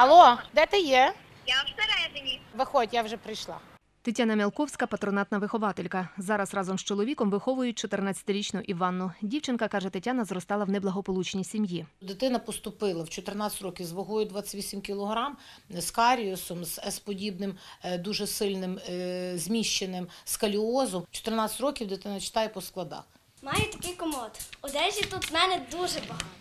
Алло, де ти є? Я всередині. Виходь, я вже прийшла. Тетяна Мялковська патронатна вихователька. Зараз разом з чоловіком виховують 14-річну Іванну. Дівчинка каже, Тетяна зростала в неблагополучній сім'ї. Дитина поступила в 14 років з вагою 28 кг, з каріусом, з С-подібним, е, дуже сильним е, зміщеним скаліозом. 14 років дитина читає по складах. Маю такий комод. Одежі тут в мене дуже багато.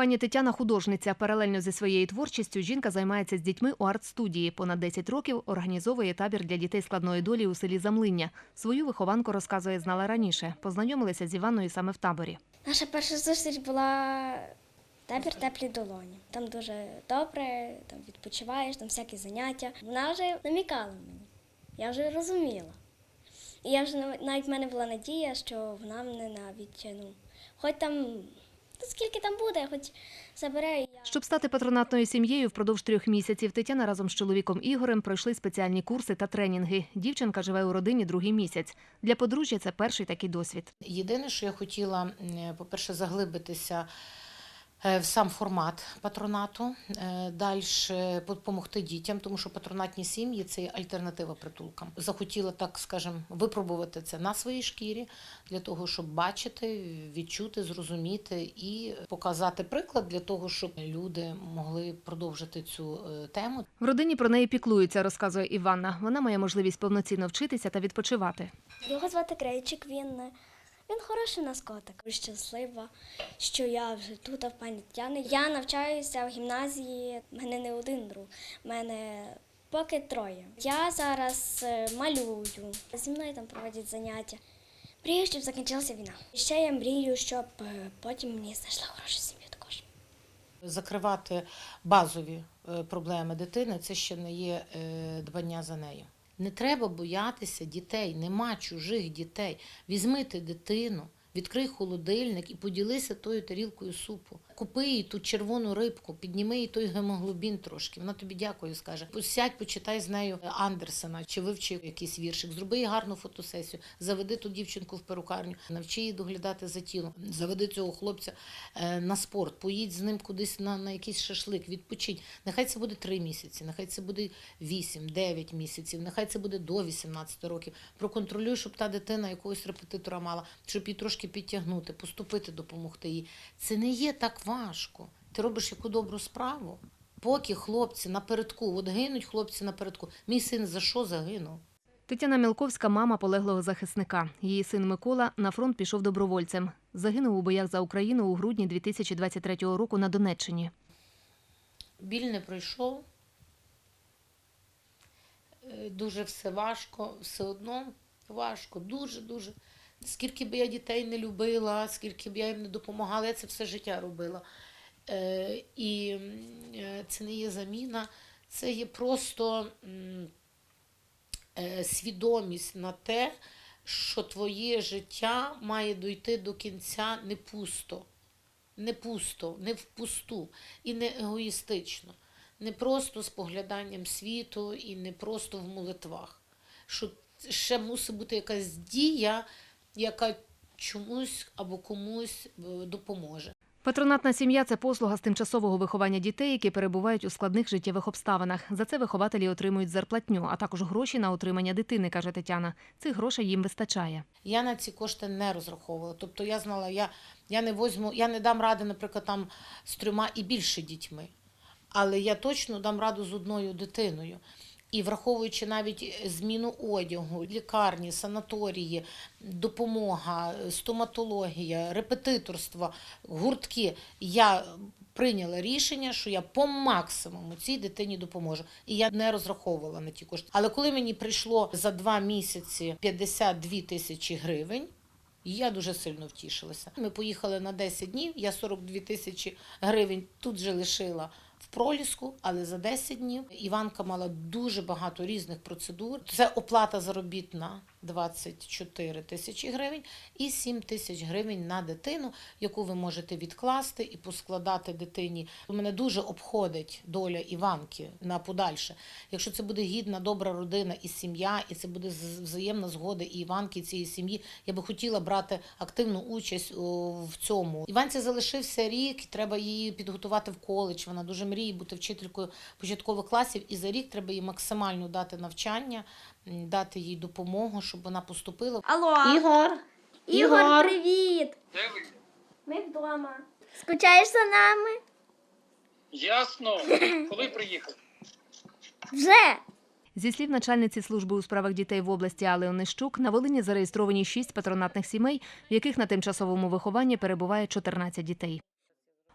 Пані Тетяна художниця. Паралельно зі своєю творчістю жінка займається з дітьми у арт-студії. Понад 10 років організовує табір для дітей складної долі у селі Замлиння. Свою вихованку розказує, знала раніше. Познайомилися з Іванною саме в таборі. Наша перша зустріч була табір теплі долоні. Там дуже добре, там відпочиваєш, там всякі заняття. Вона вже намікала мені. Я вже розуміла. І я вже нав- навіть в мене була надія, що вона мене навіть, ну, хоч там, скільки там буде, хоч забере. Я... Щоб стати патронатною сім'єю впродовж трьох місяців, Тетяна разом з чоловіком Ігорем пройшли спеціальні курси та тренінги. Дівчинка живе у родині другий місяць. Для подружжя це перший такий досвід. Єдине, що я хотіла, по-перше, заглибитися е, в сам формат патронату, далі допомогти дітям, тому що патронатні сім'ї це альтернатива притулкам. Захотіла, так скажемо, випробувати це на своїй шкірі для того, щоб бачити, відчути, зрозуміти і показати приклад для того, щоб люди могли продовжити цю е, тему. В родині про неї піклуються, розказує Іванна. Вона має можливість повноцінно вчитися та відпочивати. Його звати Крейчик, він, е, він хороший у нас котик. Щаслива, що я вже тут, а в пані Тетяни. Я навчаюся в гімназії, в мене не один друг, в мене поки троє. Я зараз е, малюю, зі мною там проводять заняття. Мрію, щоб закінчилася війна. Ще я мрію, щоб е, потім мені знайшла хорошу сім'ю також. Закривати базові е, проблеми дитини це ще не є дбання за нею. Не треба боятися дітей, нема чужих дітей. Візьми ти дитину, відкрий холодильник і поділися тою тарілкою супу. Купи їй ту червону рибку, підніми їй той гемоглобін трошки. Вона тобі дякую скаже. Сядь, почитай з нею Андерсена чи вивчи якийсь віршик, зроби їй гарну фотосесію, заведи ту дівчинку в перукарню, навчи її доглядати за тілом, заведи цього хлопця е, на спорт, поїдь з ним кудись на, на якийсь шашлик, відпочинь. Нехай це буде 3 місяці, нехай це буде 8-9 місяців, нехай це буде до 18 років. Проконтролюй, щоб та дитина якогось репетитора мала, щоб її трошки підтягнути, поступити, допомогти їй. Це не є так важко. Ти робиш яку добру справу. Поки хлопці напередку, от гинуть хлопці напередку. Мій син за що загинув? Тетяна Мілковська мама полеглого захисника. Її син Микола на фронт пішов добровольцем. Загинув у боях за Україну у грудні 2023 року на Донеччині. Біль не пройшов. Е, Дуже все важко, все одно важко, дуже-дуже. Скільки б я дітей не любила, скільки б я їм не допомагала, я це все життя робила. Е, І е, це не є заміна, це є просто е, свідомість на те, що твоє життя має дойти до кінця не пусто не пусто, не впусту і не егоїстично, не просто з погляданням світу і не просто в молитвах. Що ще мусить бути якась дія, яка чомусь або комусь е, допоможе. Патронатна сім'я це послуга з тимчасового виховання дітей, які перебувають у складних життєвих обставинах. За це вихователі отримують зарплатню, а також гроші на утримання дитини, каже Тетяна. Цих грошей їм вистачає. Я на ці кошти не розраховувала. Тобто я знала, я, я не возьму, я не дам ради, наприклад, там з трьома і більше дітьми. Але я точно дам раду з одною дитиною. І враховуючи навіть зміну одягу, лікарні, санаторії, допомога, стоматологія, репетиторство, гуртки, я прийняла рішення, що я по максимуму цій дитині допоможу. І я не розраховувала на ті кошти. Але коли мені прийшло за два місяці 52 тисячі гривень. Я дуже сильно втішилася. Ми поїхали на 10 днів. Я 42 тисячі гривень тут же лишила в проліску, але за 10 днів Іванка мала дуже багато різних процедур. Це оплата заробітна 24 тисячі гривень і 7 тисяч гривень на дитину, яку ви можете відкласти і поскладати дитині. Мене дуже обходить доля Іванки на подальше. Якщо це буде гідна, добра родина і сім'я, і це буде взаємна згода і Іванки, і цієї сім'ї, я би хотіла брати активну участь в цьому. Іванці залишився рік, треба її підготувати в коледж. Вона дуже мріє мріє бути вчителькою початкових класів, і за рік треба їй максимально дати навчання, дати їй допомогу, щоб вона поступила. Алло, Ігор, Ігор, привіт! Де ви? Ми вдома. Скучаєш за нами? Ясно. Коли приїхав? Вже. Зі слів начальниці служби у справах дітей в області Али Онищук, на Волині зареєстровані шість патронатних сімей, в яких на тимчасовому вихованні перебуває 14 дітей.